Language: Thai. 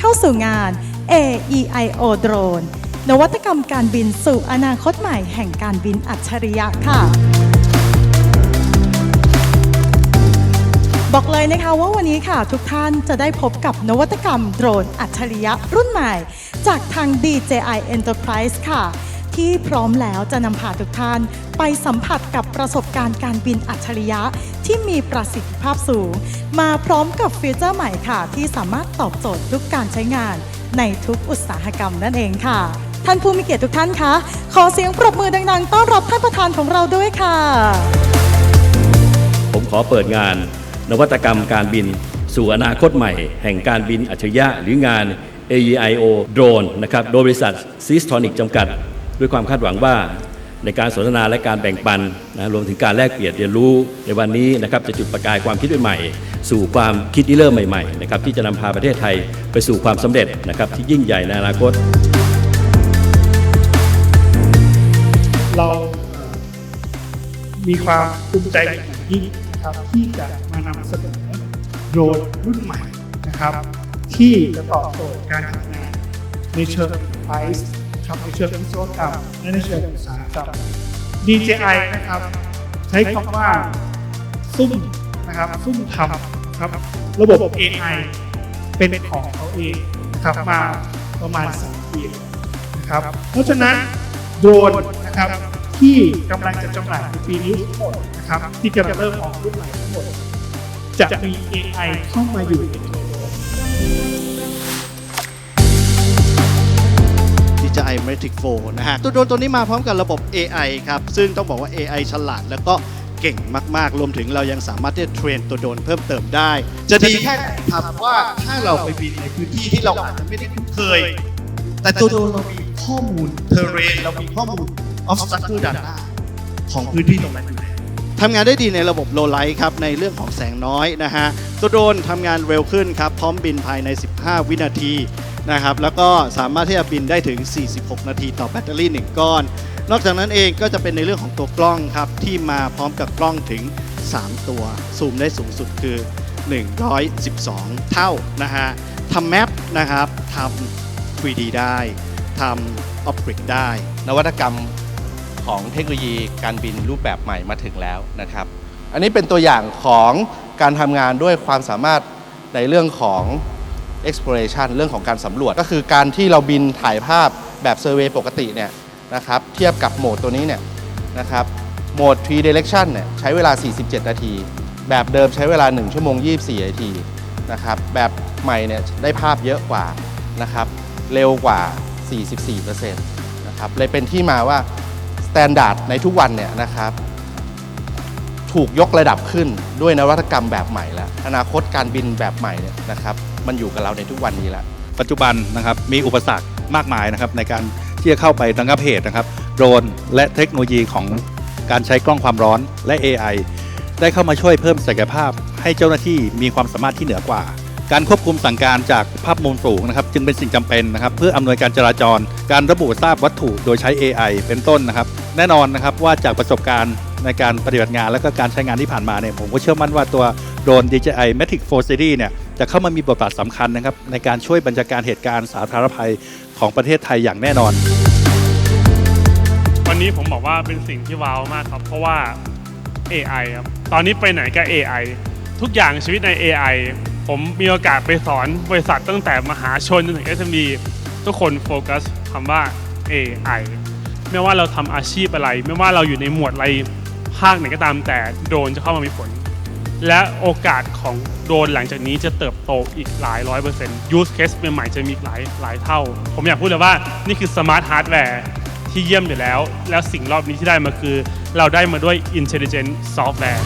เข้าสู่งาน AEIO Drone นวัตกรรมการบินสู่อนาคตใหม่แห่งการบินอัจฉริยะค่ะบอกเลยนะคะว่าวันนี้ค่ะทุกท่านจะได้พบกับนวัตกรรมโดรนอัจฉริยะรุ่นใหม่ จากทาง DJI Enterprise ค่ะ ที่พร้อมแล้วจะนำพาทุกท่าน ไปสัมผัสกับประสบการณ์การบินอัจฉริยะที่มีประสิทธิภาพสูง มาพร้อมกับฟีเจอร์ใหม่ค่ะ ที่สามารถตอบโจทย์ทุกการใช้งาน ในทุกอุตสาหกรรมนั่นเองค่ะ ท่านผู้มีเกียรติทุกท่านคะขอเสียงปรบมือดังๆ ต้อนรับท่านประธานของเราด้วยค่ะ ผมขอเปิดงาน นวัตกรรมการบิน สู่อนาคตใหม่ แห่งการบินอัจฉริยะหรืองาน AEIO Drone นะครับ โดยบริษัท s y s t o n i c จำกัด ด้วยความคาดหวังว่าในการสนทนาและการแบ่งปันนะรวมถึงการแลกเปลี่ยนเรียนรู้ในวันนี้นะครับจะจุดประกายความคิดใหม่ๆสู่ความคิดที่เริ่มใหม่ๆนะครับที่จะนำพาประเทศไทยไปสู่ความสำเร็จนะครับที่ยิ่งใหญ่ในอนาคต เรามีความภูมิใจอย่างยิ่งนะครับที่จะมานำเสนอโดรนรุ่นใหม่นะครับ ที่จะตอบโจทย์การทำงานในเชิงไพรส์ นะครับในเชิงวิศวกรรมและในเชิงอุตสาหกรรม DJI นะครับใช้คำว่าซุ่มนะครับซุ่มทำครับระบบ AI เป็นของเขาเองนะครับมาประมาณ3ปีแล้วนะครับเพราะฉะนั้นโดรนนะครับที่กำลังจะจำหน่ายในปีนี้ทั้งหมดนะครับที่กำลังเริ่มออกรุ่นใหม่ทั้งหมด จะมี AI เข้ามาอยู่ในตัว DJI Matrix 4นะฮะตัวโดรนตัวนี้มาพร้อมกับระบบ AI ครับ ซึ่งต้องบอกว่า AI ฉลาดแล้วก็เก่งมากๆ รวมถึงเรายังสามารถที่จะเทรนตัวโดรนเพิ่มเติมได้ จะดีแค่ไหนครับว่าถ้าเราไปบินในพื้นที่ที่เราอาจจะไม่ได้คุ้นเคย แต่ตัวโดรนเรามีข้อมูลเทเรนเรามีข้อมูล obstacle data ของพื้นที่ตรงนั้นอยู่แล้วทำงานได้ดีในระบบโลไลท์ครับในเรื่องของแสงน้อยนะฮะตัวโดรนทำงานเร็วขึ้นครับพร้อมบินภายใน 15 วินาที นะครับแล้วก็สามารถที่จะบินได้ถึง 46 นาทีต่อแบตเตอรี่ 1 ก้อน นอกจากนั้นเองก็จะเป็นในเรื่องของตัวกล้องครับที่มาพร้อมกับกล้องถึง 3 ตัวซูมได้สูงสุดคือ 112 เท่านะฮะทำแมปนะครับทำ 3D ได้ทำ Optic ได้ นวัตกรรมของเทคโนโลยีการบินรูปแบบใหม่มาถึงแล้วนะครับ อันนี้เป็นตัวอย่างของการทำงานด้วยความสามารถในเรื่องของ exploration เรื่องของการสำรวจ ก็คือการที่เราบินถ่ายภาพแบบเซอร์เวยปกติเนี่ยนะครับเทียบกับโหมดตัวนี้เนี่ยนะครับโหมด3 direction เนี่ยใช้เวลา 47 นาที แบบเดิมใช้เวลา 1 ชั่วโมง 24 นาทีนะครับแบบใหม่เนี่ยได้ภาพเยอะกว่านะครับเร็วกว่า 44%นะครับเลยเป็นที่มาว่าสแตนดาร์ดในทุกวันเนี่ยนะครับถูกยกระดับขึ้นด้วยนวัตกรรมแบบใหม่แล้ว อนาคตการบินแบบใหม่เนี่ยนะครับ มันอยู่กับเราในทุกวันนี้แล้วปัจจุบันนะครับมีอุปสรรคมากมายนะครับในการที่จะเข้าไประงับเหตุนะครับโดรนและเทคโนโลยีของการใช้กล้องความร้อนและ AI ได้เข้ามาช่วยเพิ่มศักยภาพ ให้เจ้าหน้าที่มีความสามารถที่เหนือกว่า การควบคุมสั่งการจากภาพมุมสูงนะครับ จึงเป็นสิ่งจำเป็นนะครับ เพื่ออำนวยการจราจร การระบุทราบวัตถุโดยใช้ AI เป็นต้นนะครับ แน่นอนนะครับว่าจากประสบการณ์ในการปฏิบัติงานและก็การใช้งานที่ผ่านมาเนี่ยผมก็เชื่อมั่นว่าตัวโดรน DJI Matic 4 Series เนี่ย จะเข้ามามีบทบาทสำคัญนะครับในการช่วยบัญชาการเหตุการณ์สาธารณภัยของประเทศไทยอย่างแน่นอน วันนี้ผมบอกว่าเป็นสิ่งที่ว้าวมากครับ เพราะว่า AI ครับตอนนี้ไปไหนก็ AI ทุกอย่างชีวิตใน AI ผมมีโอกาสไปสอนบริษัทตั้งแต่มหาชนจนถึง SME ทุกคนโฟกัสคำว่า AI ไม่ว่าเราทำอาชีพอะไร ไม่ว่าเราอยู่ในหมวดอะไรภาคไหนก็ตามแต่โดนจะเข้ามามีผล และโอกาสของโดรนหลังจากนี้จะเติบโตอีกหลายร้อยเปอร์เซ็นต์ยูสเคสใหม่ๆจะมีอีกหลายหลายเท่า ผมอยากพูดเลยว่านี่คือสมาร์ทฮาร์ดแวร์ที่เยี่ยมอยู่แล้ว แล้วสิ่งรอบนี้ที่ได้มาคือ เราได้มาด้วย intelligent software